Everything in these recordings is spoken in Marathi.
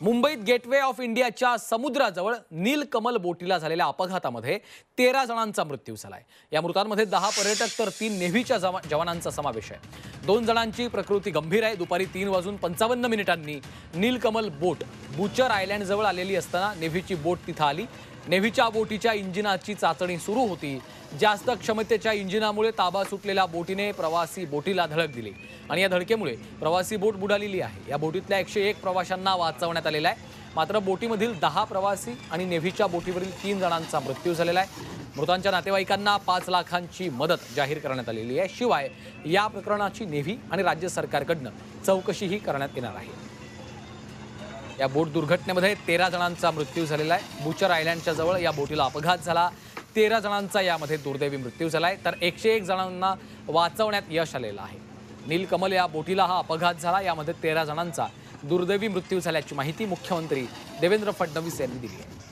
मुंबईत गेटवे ऑफ इंडियाच्या समुद्राजवळ नीलकमल बोटीला झालेल्या अपघातामध्ये तेरा जणांचा मृत्यू झालाय. या मृतांमध्ये दहा पर्यटक तर तीन नेव्हीच्या जवा- जवानांचा समावेश आहे. दोन जणांची प्रकृती गंभीर आहे. दुपारी तीन वाजून पंचावन्न मिनिटांनी नीलकमल बोट बुचर आयलँडजवळ आलेली असताना नेव्हीची बोट तिथं आली. नेव्हीच्या बोटीच्या इंजिनाची चाचणी सुरू होती. जास्त क्षमतेच्या इंजिनामुळे ताबा सुटलेल्या बोटीने प्रवासी बोटीला धडक दिली. आणि या धडकेमुळे प्रवासी बोट बुडालेली आहे. या बोटीतल्या एकशे एक प्रवाशांना वाचवण्यात आलेला आहे. मात्र बोटीमधील दहा प्रवासी आणि नेव्हीच्या बोटीवरील तीन जणांचा मृत्यू झालेला आहे. मृतांच्या नातेवाईकांना पाच लाखांची मदत जाहीर करण्यात आलेली आहे. शिवाय या प्रकरणाची नेव्ही आणि राज्य सरकारकडनं चौकशीही करण्यात येणार आहे. या बोट दुर्घटनेमध्ये तेरा जणांचा मृत्यू झालेला आहे. बुचर आयलँडच्या जवळ या बोटीला अपघात झाला. तेरा जणांचा यामध्ये दुर्दैवी मृत्यू झाला आहे तर एकशे एक जणांना वाचवण्यात यश आलेलं आहे. नीलकमल या बोटीला हा अपघात झाला. यामध्ये तेरा जणांचा दुर्दैवी मृत्यू झाल्याची माहिती मुख्यमंत्री देवेंद्र फडणवीस यांनी दिली आहे.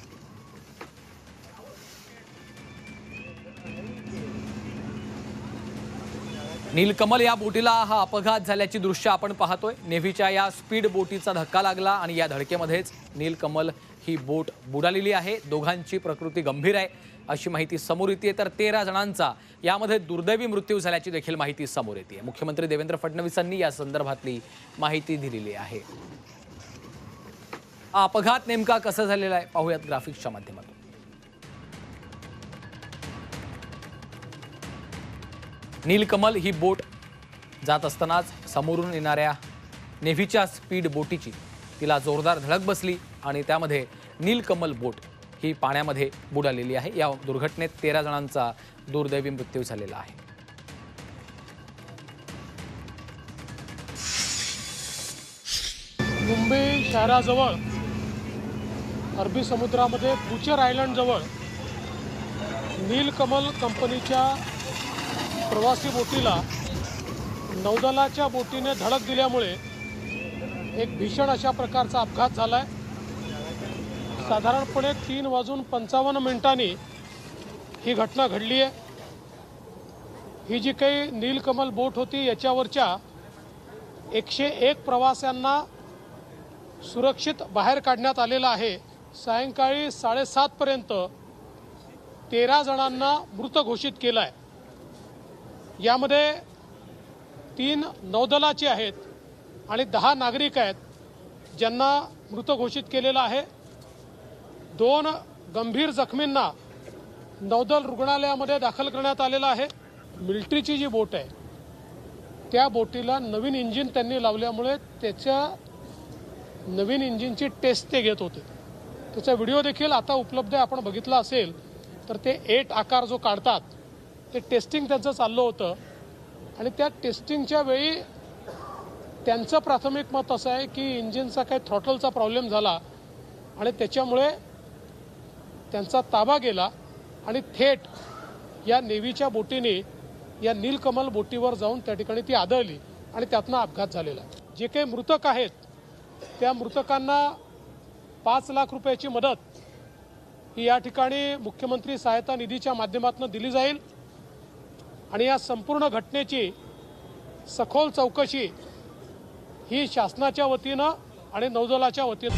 नीलकमल या बोटीला हा अपघात झाल्याची दृश्य आपण पाहतोय. नेव्हीच्या या स्पीड बोटीचा धक्का लागला आणि या धडकेमध्येच नीलकमल ही बोट बुडालेली आहे. दोघांची प्रकृती गंभीर आहे अशी माहिती समोर येते तर तेरा जणांचा यामध्ये दुर्दैवी मृत्यू झाल्याची देखील माहिती समोर येते मुख्यमंत्री देवेंद्र फडणवीसांनी या संदर्भातली माहिती दिलेली आहे. अपघात नेमका कसा झालेला आहे? पाहूयात ग्राफिक्सच्या माध्यमातून. नीलकमल ही बोट जात असतानाच समोरून येणाऱ्या नेव्हीच्या स्पीड बोटीची तिला जोरदार धडक बसली आणि त्यामध्ये नीलकमल बोट ही पाण्यामध्ये बुडालेली आहे. या दुर्घटनेत तेरा जणांचा दुर्दैवी मृत्यू झालेला आहे. मुंबई शहराजवळ अरबी समुद्रामध्ये बुचर आयलंडजवळ नीलकमल कंपनीच्या प्रवासी बोटीला नौदलाच्या बोटीने धडक दिल्यामुळे एक भीषण अशा प्रकारचा अपघात झाला आहे साधारणपणे तीन वाजून पंचावन्न मिनिटांनी ही घटना घडली आहे ही जी काही नीलकमल बोट होती याच्यावरच्या एकशे एक प्रवाशांना सुरक्षित बाहेर काढण्यात आलेलं आहे. सायंकाळी साडेसातपर्यंत तेरा जणांना मृत घोषित केलं आहे यामध्ये तीन नौदलाचे आहेत आणि दहा नागरिक आहेत ज्यांना मृत घोषित केलेलं आहे. दोन गंभीर जखमींना नौदल रुग्णालयामध्ये दाखल करण्यात आलेलं आहे. मिल्ट्रीची जी बोट आहे त्या बोटीला नवीन इंजिन त्यांनी लावल्यामुळे त्याच्या नवीन इंजिनची टेस्ट ते घेत होते. त्याचा व्हिडिओ देखील आता उपलब्ध आहे आपण बघितला असेल तर ते एट आकार जो काढतात ते टेस्टिंग त्यांचं चाललं होतं. आणि त्या टेस्टिंगच्या वेळी त्यांचं प्राथमिक मत असं आहे की इंजिनचा काही थ्रॉटलचा प्रॉब्लेम झाला आणि त्याच्यामुळे त्यांचा ताबा गेला आणि थेट या नेव्हीच्या बोटीने या नीलकमल बोटीवर जाऊन त्या ठिकाणी ती आदळली आणि त्यातनं अपघात झालेला. जे काही मृतक आहेत त्या मृतकांना पाच लाख रुपयाची मदत ही या ठिकाणी मुख्यमंत्री सहायता निधीच्या माध्यमातून दिली जाईल. आणि या संपूर्ण घटनेची सखोल चौकशी ही शासनाच्या वतीनं आणि नौदलाच्या वतीनं